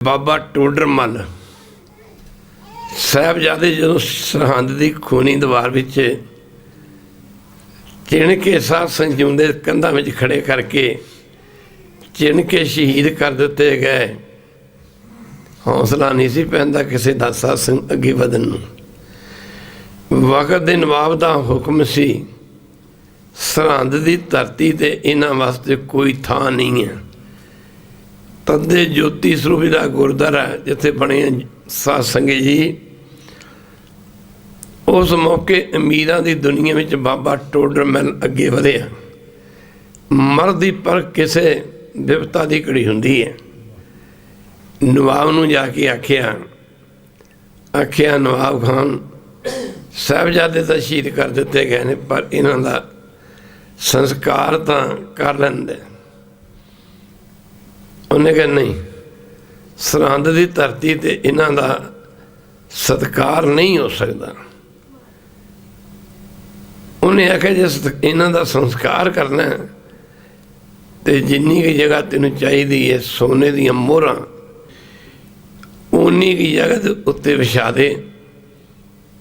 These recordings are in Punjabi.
ਬਾਬਾ ਟੋਡਰ ਮੱਲ ਸਾਹਿਬਜ਼ਾਦੇ ਜਦੋਂ ਸਰਹੰਦ ਦੀ ਖੂਨੀ ਦੀਵਾਰ ਵਿੱਚ ਚਿਣ ਕੇ ਸਾਧ ਸੰਜਮ ਦੇ ਕੰਧਾਂ ਵਿੱਚ ਖੜੇ ਕਰਕੇ ਚਿਣ ਕੇ ਸ਼ਹੀਦ ਕਰ ਦਿੱਤੇ ਗਏ, ਹੌਸਲਾ ਨਹੀਂ ਸੀ ਪੈਂਦਾ ਕਿਸੇ ਦਾ ਸਾਧ ਸਿੰਘ ਅੱਗੇ ਵਧਣ ਨੂੰ। ਵਕਤ ਦੇ ਨਵਾਬ ਦਾ ਹੁਕਮ ਸੀ, ਸਰਹੰਦ ਦੀ ਧਰਤੀ ਤੇ ਇਹਨਾਂ ਵਾਸਤੇ ਕੋਈ ਥਾਂ ਨਹੀਂ ਹੈ। ਤਦੇ ਜੋਤੀ ਸਰੂਪ ਦਾ ਗੁਰਦੁਆਰਾ ਜਿੱਥੇ ਬਣੇ ਸਾਧ ਸੰਗਤ ਜੀ, ਉਸ ਮੌਕੇ ਅਮੀਰਾਂ ਦੀ ਦੁਨੀਆ ਵਿੱਚ ਬਾਬਾ ਟੋਡਰ ਮੱਲ ਅੱਗੇ ਵਧਿਆ ਮਰਦ ਦੀ ਪਰ ਕਿਸੇ ਵਿਪਤਾ ਦੀ ਘੜੀ ਹੁੰਦੀ ਹੈ। ਨਵਾਬ ਨੂੰ ਜਾ ਕੇ ਆਖਿਆ ਆਖਿਆ, ਨਵਾਬ ਖਾਨ, ਸਾਹਿਬਜ਼ਾਦੇ ਤਾਂ ਸ਼ਹੀਦ ਕਰ ਦਿੱਤੇ ਗਏ ਨੇ, ਪਰ ਇਹਨਾਂ ਦਾ ਸੰਸਕਾਰ ਤਾਂ ਕਰ ਲੈਂਦੇ। ਉਹਨੇ ਕਿਹਾ ਨਹੀਂ ਸਰਹੰਦ ਦੀ ਧਰਤੀ ਤੇ ਇਹਨਾਂ ਦਾ ਸਤਕਾਰ ਨਹੀਂ ਹੋ ਸਕਦਾ। ਉਹਨੇ ਆਖਿਆ ਜੇ ਇਹਨਾਂ ਦਾ ਸੰਸਕਾਰ ਕਰਨਾ ਹੈ, ਤੇ ਜਿੰਨੀ ਕੀ ਜਗ੍ਹਾ ਤੈਨੂੰ ਚਾਹੀਦੀ ਹੈ ਸੋਨੇ ਦੀਆਂ ਮੋਹਰਾਂ ਉਨੀ ਕੀ ਜਗ੍ਹਾ ਦੇ ਉੱਤੇ ਵਿਛਾ ਦੇ।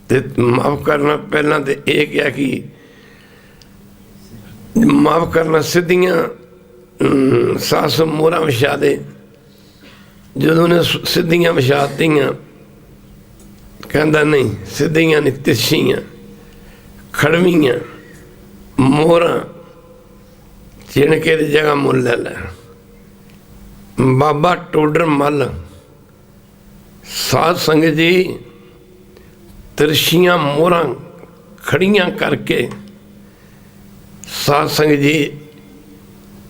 ਤੇ ਮਾਫ ਕਰਨਾ ਪਹਿਲਾਂ ਤੇ ਇਹ ਕਿਹਾ ਕਿ ਮਾਫ ਕਰਨਾ ਸਿੱਧੀਆਂ ਸੱਸ ਮੋਹਰਾਂ ਵਿਛਾ ਦੇ। ਜਦੋਂ ਨੇ ਸਿੱਧੀਆਂ ਵਿਛਾਤੀਆਂ ਕਹਿੰਦਾ ਨਹੀਂ, ਸਿੱਧੀਆਂ ਨਹੀਂ ਤਿੱਛੀਆਂ ਖੜਵੀਆਂ, ਮੋਹਰਾਂ ਚਿਣਕੇ ਦੀ ਜਗ੍ਹਾ ਮੁੱਲ ਲੈ ਲੈ। ਬਾਬਾ ਟੋਡਰ ਮੱਲ, ਸਾਧ ਸੰਗਤ ਜੀ, ਤਿਰਛੀਆਂ, ਮੋਹਰਾਂ ਖੜੀਆਂ ਕਰਕੇ ਸਾਧ ਸੰਗਤ ਜੀ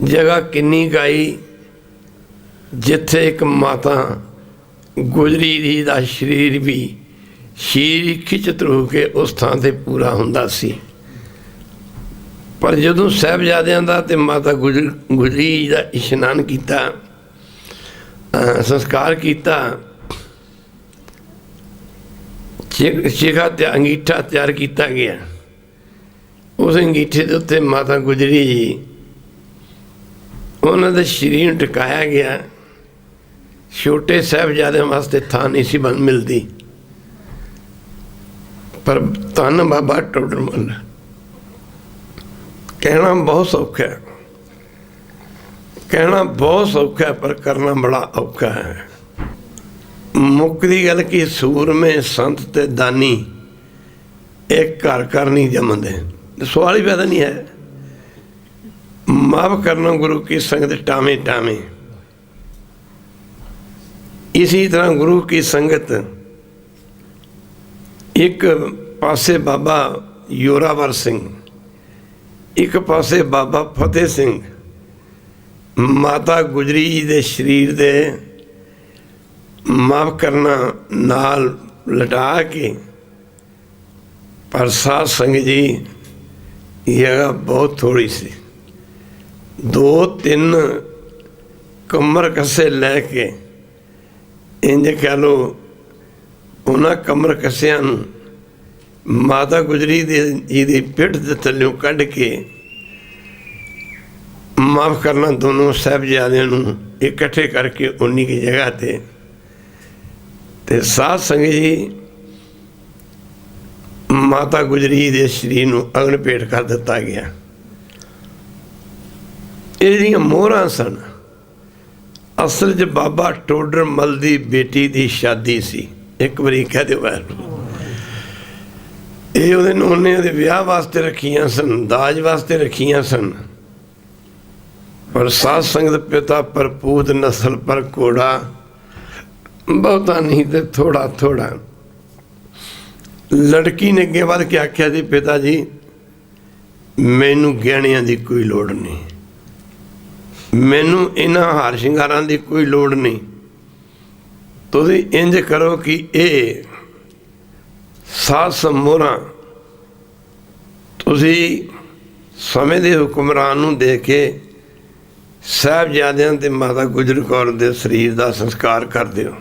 ਜਗ੍ਹਾ ਕਿੰਨੀ ਗਾਈ ਜਿੱਥੇ ਇੱਕ ਮਾਤਾ ਗੁਜਰੀ ਦੀ ਦਾ ਸਰੀਰ ਵੀ ਸ਼ੀਰ ਖਿਚਤ ਹੋ ਕੇ ਉਸ ਥਾਂ ਤੇ ਪੂਰਾ ਹੁੰਦਾ ਸੀ। ਪਰ ਜਦੋਂ ਸਾਹਿਬਜ਼ਾਦਿਆਂ ਦਾ ਤੇ ਮਾਤਾ ਗੁਜਰ ਗੁਜਰੀ ਦਾ ਇਸ਼ਨਾਨ ਕੀਤਾ ਸੰਸਕਾਰ ਕੀਤਾ ਚਿਖਾ ਤੇ ਅੰਗੀਠਾ ਤਿਆਰ ਕੀਤਾ ਗਿਆ। ਉਸ ਅੰਗੀਠੇ ਦੇ ਉੱਤੇ ਮਾਤਾ ਗੁਜਰੀ ਜੀ ਉਹਨਾਂ ਦੇ ਸਰੀਰ ਨੂੰ ਟਿਕਾਇਆ ਗਿਆ। ਛੋਟੇ ਸਾਹਿਬਜ਼ਾਦਿਆਂ ਵਾਸਤੇ ਥਾਂ ਨਹੀਂ ਸੀ ਬਣ ਮਿਲਦੀ। ਪਰ ਧੰਨ ਬਾਬਾ ਟੋਡਰ ਕਹਿਣਾ ਬਹੁਤ ਸੌਖਾ ਹੈ। ਕਹਿਣਾ ਬਹੁਤ ਸੌਖਾ ਹੈ, ਪਰ ਕਰਨਾ ਬੜਾ ਔਖਾ ਹੈ। ਮੁੱਕ ਦੀ ਗੱਲ ਕੀ ਸੂਰਮੇ ਸੰਤ ਤੇ ਦਾਨੀ ਇੱਕ ਘਰ ਘਰ ਨਹੀਂ ਜੰਮਦੇ। ਸਵਾਲ ਹੀ ਪੈਦਾ ਨਹੀਂ ਹੈ। ਮਾਫ ਕਰਨਾ ਗੁਰੂ ਕੀ ਸੰਗਤ ਟਾਵੇਂ ਟਾਵੇਂ। ਇਸੇ ਤਰ੍ਹਾਂ ਗੁਰੂ ਕੀ ਸੰਗਤ ਇੱਕ ਪਾਸੇ ਬਾਬਾ ਯੋਰਾਵਰ ਸਿੰਘ, ਇੱਕ ਪਾਸੇ ਬਾਬਾ ਫਤਿਹ ਸਿੰਘ, ਮਾਤਾ ਗੁਜਰੀ ਜੀ ਦੇ ਸਰੀਰ ਦੇ ਮਾਫ ਕਰਨਾ ਨਾਲ ਲਟਾ ਕੇ ਪ੍ਰਸਾਦ ਸਿੰਘ ਜੀ, ਇਹ ਬਹੁਤ ਥੋੜੀ ਸੀ। ਦੋ ਤਿੰਨ ਕਮਰ ਕਸੇ ਲੈ ਕੇ, ਇੰਜ ਕਹ ਲੋ ਉਹਨਾਂ ਕਮਰ ਕਸਿਆਂ ਨੂੰ ਮਾਤਾ ਗੁਜਰੀ ਦੇ ਜੀ ਦੀ ਪਿੱਠ ਦੇ ਥੱਲਿਓਂ ਕੱਢ ਕੇ ਮਾਫ ਕਰਨਾ ਦੋਨੋਂ ਸਾਹਿਬਜ਼ਾਦਿਆਂ ਨੂੰ ਇਕੱਠੇ ਕਰਕੇ ਉਨੀ ਕੀ ਜਗ੍ਹਾ ਤੇ। ਤੇ ਸਾਧ ਸੰਗਤ ਜੀ ਮਾਤਾ ਗੁਜਰੀ ਦੇ ਸਰੀਰ ਨੂੰ ਅਗਨ ਭੇਟ ਕਰ ਦਿੱਤਾ ਗਿਆ। ਇਹ ਜਿਹੜੀਆਂ ਮੋਹਰਾਂ ਸਨ। ਅਸਲ 'ਚ ਬਾਬਾ ਟੋਡਰ ਮਲ ਦੀ ਬੇਟੀ ਦੀ ਸ਼ਾਦੀ ਸੀ। ਇੱਕ ਵਾਰੀ ਕਹਿ ਦਿਓ ਵਾਹਿਗੁਰੂ। ਇਹ ਉਹਦੇ ਨੂੰ ਉਹਨੇ ਉਹਦੇ ਵਿਆਹ ਵਾਸਤੇ ਰੱਖੀਆਂ ਸਨ, ਦਾਜ ਵਾਸਤੇ ਰੱਖੀਆਂ ਸਨ। ਪਰ ਸਾਧ ਸੰਗਤ ਪਿਤਾ ਪਰਪੂਤ ਨਸਲ ਪਰ ਕੋੜਾ ਬਹੁਤਾ ਨਹੀਂ ਤੇ ਥੋੜਾ ਥੋੜਾ ਲੜਕੀ ਨੇ ਅੱਗੇ ਵੱਧ ਕੇ ਆਖਿਆ ਸੀ ਪਿਤਾ ਜੀ, ਮੈਨੂੰ ਗਹਿਣਿਆਂ ਦੀ ਕੋਈ ਲੋੜ ਨਹੀਂ। ਮੈਨੂੰ ਇਹਨਾਂ ਹਾਰ ਸ਼ਿੰਗਾਰਾਂ ਦੀ ਕੋਈ ਲੋੜ ਨਹੀਂ। ਤੁਸੀਂ ਇੰਜ ਕਰੋ ਕਿ ਇਹ ਸਾਧ ਸਮੋਰਾ ਤੁਸੀਂ ਸਮੇਂ ਦੇ ਹੁਕਮਰਾਨ ਨੂੰ ਦੇ ਕੇ ਸਾਹਿਬਜ਼ਾਦਿਆਂ ਤੇ ਮਾਤਾ ਗੁਜਰ ਕੌਰ ਦੇ ਸਰੀਰ ਦਾ ਸੰਸਕਾਰ ਕਰ ਦਿਓ।